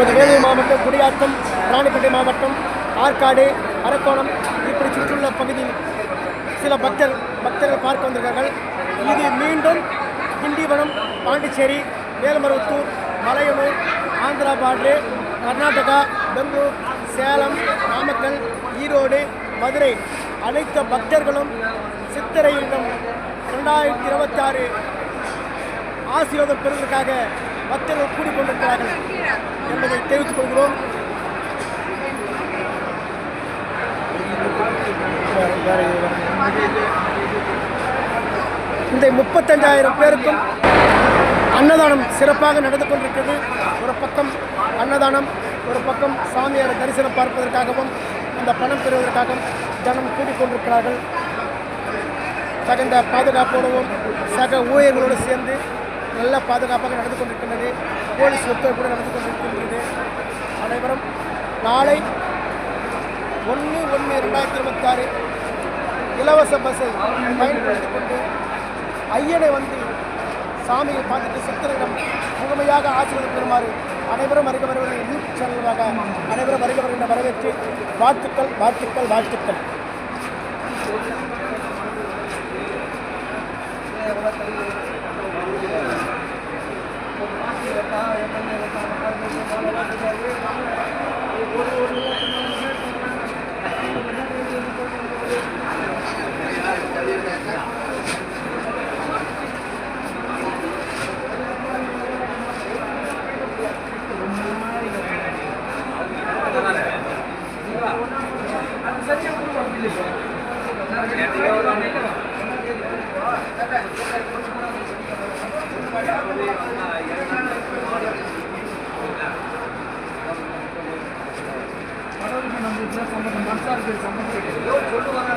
நமது வேலூர் மாவட்டம் குடியாத்தம் ராணிப்பேட்டை மாவட்டம் ஆற்காடு அரக்கோணம் இப்படி சுற்றியுள்ள பகுதியில் சில பக்தர் பக்தர்கள் பார்க்க வந்திருக்கார்கள் இது மீண்டும் திண்டிவனம் பாண்டிச்சேரி மேல்மருவத்தூர் மலையனூர் ஆந்திரா பார்டரு கர்நாடகா பெங்களூர் சேலம் நாமக்கல் ஈரோடு மதுரை. அனைத்து பக்தர்களும் சித்திரை இல்லம் ரெண்டாயிரத்தி இருபத்தாறு ஆசீர்வாதம் பெறுவதற்காக பக்தர்கள் கூடிக்கொண்டிருக்கிறார்கள். என்பதை தெரிவித்துக் கொள்கிறோம். இந்த முப்பத்தஞ்சாயிரம் பேருக்கும் அன்னதானம் சிறப்பாக நடந்து கொண்டிருக்கிறது. ஒரு பக்கம் அன்னதானம் ஒரு பக்கம் சாமியார் தரிசனம் பார்ப்பதற்காகவும் அந்த பணம் பெறுவதற்காகவும் ஜனம் கூடிக்கொண்டிருக்கிறார்கள் தகுந்த பாதுகாப்போடவும் சக ஊழியர்களோடு சேர்ந்து நல்ல பாதுகாப்பாக நடந்து கொண்டிருக்கின்றது. போலீஸ் ஒத்துழைப்போடு நடந்து கொண்டிருக்கின்றது. அனைவரும் நாளை ஒன்று ஒன்று ரெண்டாயிரத்தி இருபத்தாறு இலவச பஸ்ஸை பயன்படுத்திக் கொண்டு ஐயனை வந்து சாமியை பார்த்துட்டு சித்தரிடம் முழுமையாக ஆசீர்வாதம் பெறுமாறு அனைவரும் வருக வருகிற யூடியூப் சேனலாக அனைவரும் வருக வருகின்ற வரவேற்று வாழ்த்துக்கள் வாழ்த்துக்கள் வாழ்த்துக்கள். நம்ம சம்பந்தம் சொல்லுவாங்க.